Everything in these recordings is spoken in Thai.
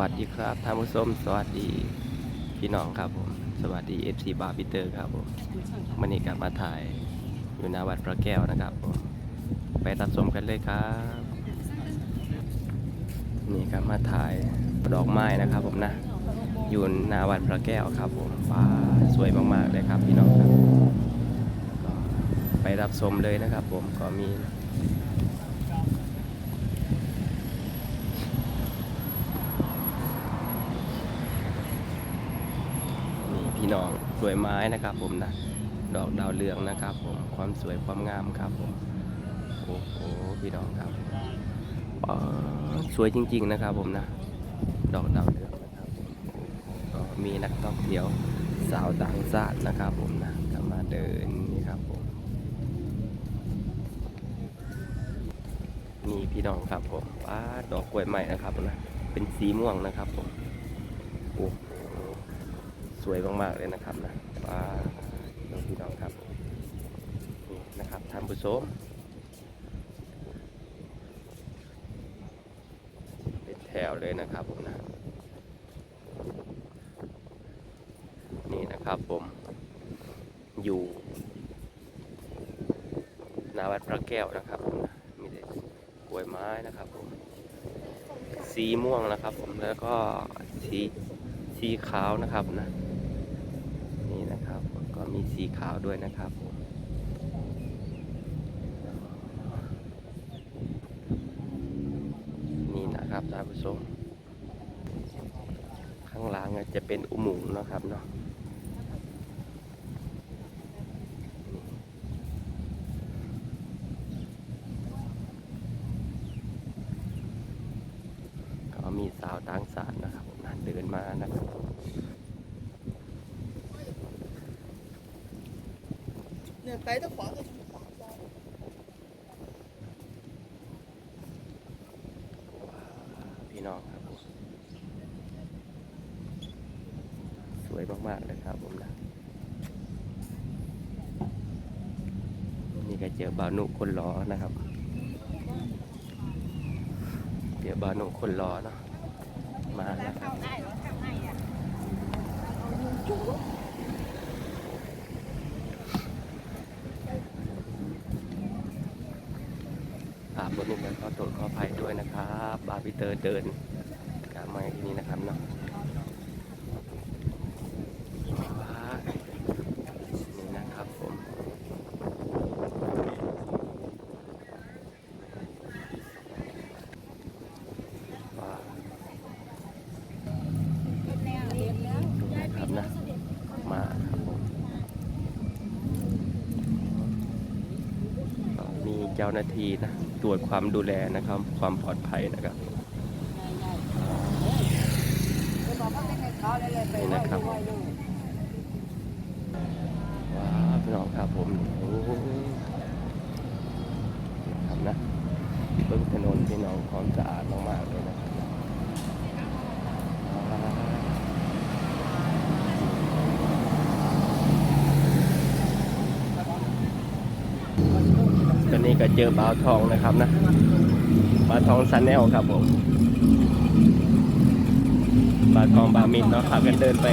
วัสดีครับท่านผู้ชมสวัสดีพี่น้องครับผม สวัสดีเอฟซีบาร์บิเตอร์ครับผมวันนี้กลับมาถ่ายอยู่หน้าวัดพระแก้วนะครับผมไปรับชมกันเลยครับ นี่ครับมาถ่ายดอกไม้นะครับผมนะอยู่หน้าวัดพระแก้วครับผมฟ้าสวยมากๆเลยครับพี่น้องครับ ก็ไปรับชมเลยนะครับผมก็มี นี่ พี่น้องสวยไม้นะครับ ผมนะ ดอกดาวเรืองนะครับ ผมความสวยความงามครับผมโอ้โหพี่น้องครับสวยจริง ๆ นะครับ ผมนะ ดอกดาวเรืองนะครับมก็มีนักท่องเที่ยวสาวต่างชาตินะครับ ผมนะก็มาเดินนี่ครับผมนี่พี่น้องครับผมว้าดอกกล้วยใหม่นะครับนะเป็นสีม่วงนะครับผมโอ้ สวยมากๆเลยนะครับนะว้าน้องพี่น้องครับนี่นะครับท่านผู้ชมเป็นแถวเลยนะครับผมนะนี่นะครับผมอยู่หนาวัดพระแก้วนะครับผมนะมีแต่กล้วยไม้นะครับผมสีม่วงนะครับผมแล้วก็สีสีขาวนะครับนะนี่นะ มีสีขาวด้วยนะครับผมนี่นะครับท่านผู้ชมข้างหล่างจะเป็นอุโมงค์นะครับเนาะก็มีสาวต่างสารนะครับผมนเดินมานะครับ 白的黄的是啥？ พี่น้องครับผมสวยมากๆเลยครับผมนะ นี่ก็เจอบาวนุคนล้อนะครับ เจอบาวนุคนล้อเนาะมาแล้วครับ บนนี้ก็ขอโทษขออภัยด้วยนะครับบาร์บิเตอร์เดินกลับมาที่นี่นะครับเนาะว้ายนี่นะครับผม ว้าวนะครับนะ มาครับผมก็มี เจ้าหน้าที่นะตรวจความดูแลนะครับ ความปลอดภัยนะครับนี่นะครับว้าวพี่น้องครับผมโอ้โหนะครับนะเบิ้งถนนพี่น้องความสะอาดมากๆเลยนะครับว้าวตอนนี้ ก็เจอบ่าทองนะครับนะบ่าทองซันแนลครับผมบ่าทองบามินเนาะพากันเดินไป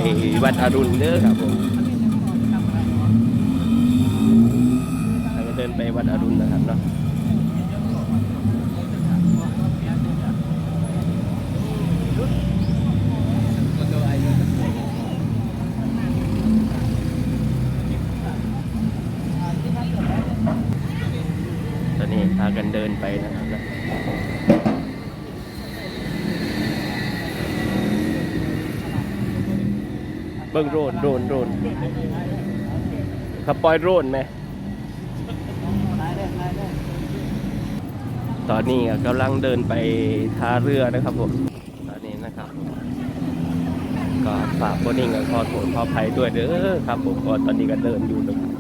วัดอรุณเด้อครับผมเราจะเดินไปวัดอรุณนะครับเนาะตอนนี้พา กันเดินไปนะครับนะเบิ้งโรนโรนโรนขับปล่อยโรนไหมตอนนี้กำลังเดินไปท่าเรือนะครับผมตอนนี้นะครับ ก็ฝากบนิ่งกับขอโทษขออภัยด้วยเด้อครับผมก็ตอนนี้ก็เดินอยู่นะครับ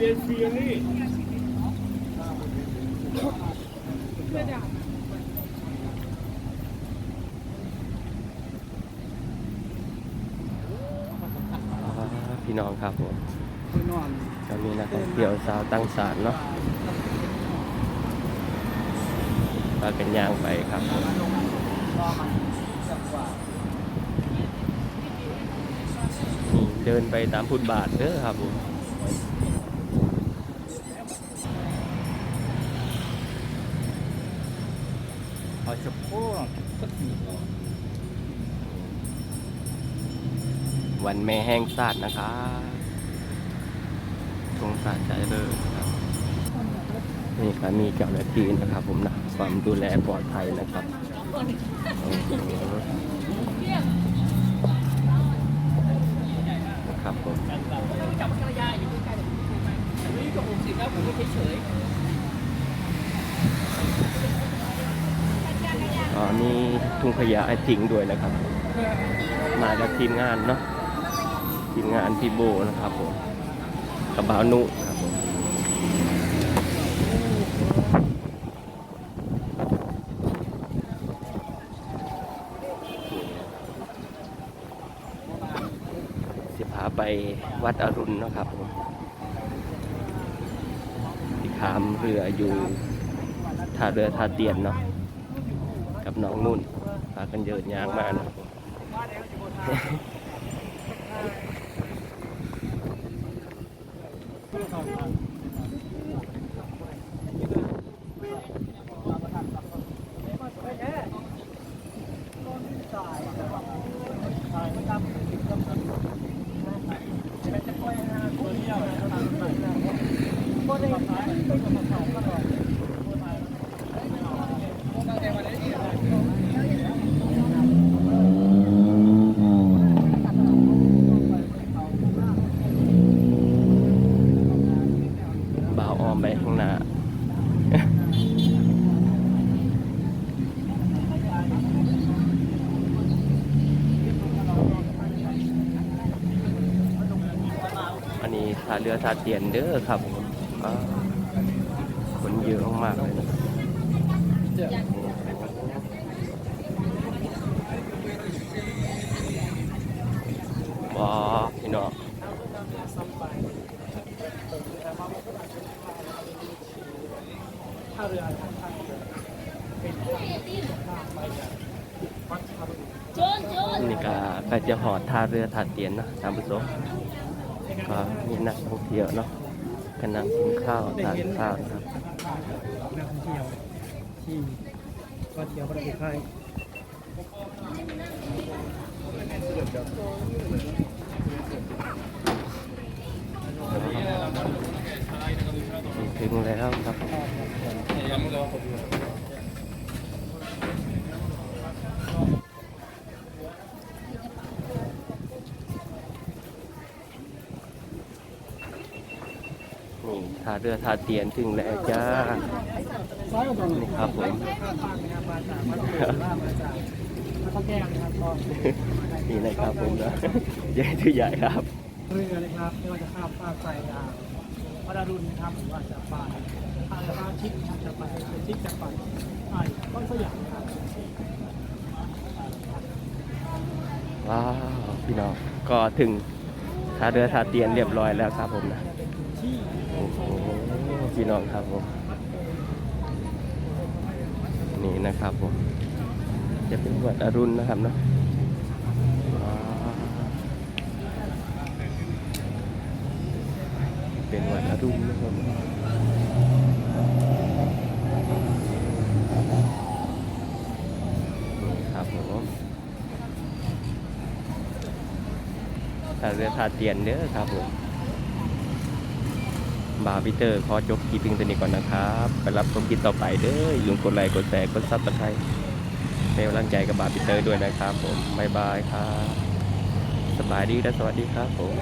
Today free พี่น้องครับผมคือนอนก็มีนักท่องเที่ยวสาวตั้งศาลเนาะพากันย่างไปครับเดินไปตามพุทธบาทเด้อครับผม สะโพกก็ถีบออกวันแม่แห้งสาดนะคะทงสาดใจเลยครับนี่ครับมีเจ้าหน้าที่นะครับ ผมนะความดูแลปลอดภัยนะครับนะครับผมจับภรรยาอยู่ใกล้ๆนี่ก็หกสิบแล้วผมก็เฉย มีทุ่งขยะให้ทิ้งด้วยนะครับ มากับทีมงานเนาะทีมงานพี่โบนะครับผมกระเป๋านุครับผมสิพาไปวัดอรุณเนาะครับผมที่ขามเรืออยู่ท่าเรือท่าเตียนเนาะ กับน้องนุ่นพากันเยินยางมานะครับผมบ่าวออมไปข้างหน้า อันนี้ ท่าเรือท่าเตียนเด้อครับผมอ่าคนเยอะมากๆเลยนะว้าพี่น้องๆโจนโจนนี่ก็ก็จะหอดท่าเรือท่าเตียนเนาะตามผู้ชม ก็มีนักท่องเที่ยวเนาะกำลังกินข้าวทานข้าวนะครับนักท่องเที่ยวที่ก็เที่ยวประเทศไทยถึงแล้วครับ เรือทาเตียนถึงแล้วจ้า นี่ครับผมนี่นะครับผมนะใหญ่ที่ใหญ่ครับเรือนะครับไม่ว่าจะข้ามฟากไปอ่าวัดอรุณนะครับหรือว่าจะไปทางพระอาทิตย์นะครับจะไปเป็นทิศจะไปไปต้นสยามครับว้าวพี่น้องก็ถึงท่าเรือท่าเตียนเรียบร้อยแล้วครับผมนะ พี่น้องครับผมนี่นะครับผมจะเป็นวัดอรุณนะครับเนาะเป็นวัดอรุณนะครับครับผมท่าเรือทาเตียนเด้อครับผม บาร์บิเตอร์ขอจบคลิปพิงเท่านี้ก่อนนะครับ ไปรับชมคลิปต่อไปเด้ออย่าลืมกดไลค์กดแชร์กดซับสไครต์เป็นกำลังใจกับบาร์บิเตอร์ด้วยนะครับผมบายบายครับสบายดีและสวัสดีครับผม